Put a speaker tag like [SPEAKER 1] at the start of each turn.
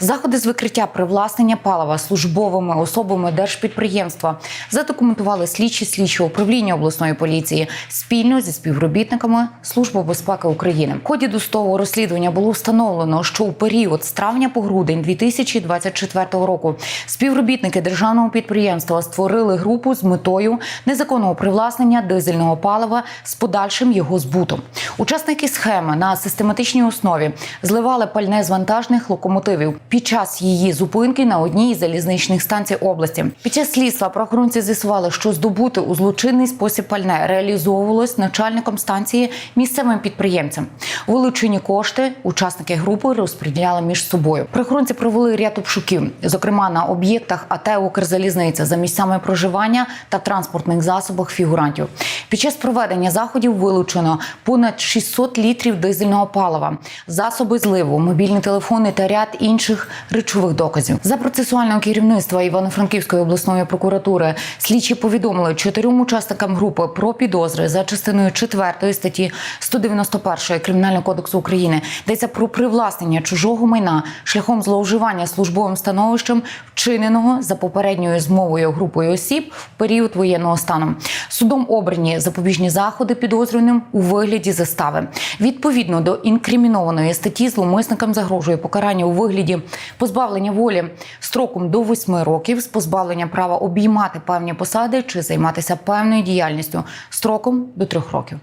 [SPEAKER 1] Заходи з викриття привласнення палива службовими особами держпідприємства задокументували слідчі слідчого управління обласної поліції спільно зі співробітниками Служби безпеки України. В ході досудового розслідування було встановлено, що у період з травня по грудень 2024 року співробітники державного підприємства створили групу з метою незаконного привласнення дизельного палива з подальшим його збутом. Учасники схеми на систематичній основі зливали пальне з вантажних локомотивів під час її зупинки на одній із залізничних станцій області. Під час слідства правоохоронці з'ясували, що здобути у злочинний спосіб пальне реалізовувалось начальником станції місцевим підприємцем. Вилучені кошти учасники групи розподіляли між собою. Правоохоронці провели ряд обшуків, зокрема на об'єктах АТ «Укрзалізниця» за місцями проживання та транспортних засобах фігурантів. Під час проведення заходів вилучено понад 600 літрів дизельного палива, засоби зливу, мобільні телефони та ряд інших речових доказів. За процесуального керівництва Івано-Франківської обласної прокуратури слідчі повідомили чотирьом учасникам групи про підозри за частиною 4 статті 191 Кримінального кодексу України. Йдеться про привласнення чужого майна шляхом зловживання службовим становищем, вчиненого за попередньою змовою групою осіб в період воєнного стану. Судом обрані запобіжні заходи підозрюваним у вигляді застави. Відповідно до інкримінованої статті зловмисникам загрожує покарання у вигляді позбавлення волі строком до 8 років з позбавлення права обіймати певні посади чи займатися певною діяльністю строком до 3 років.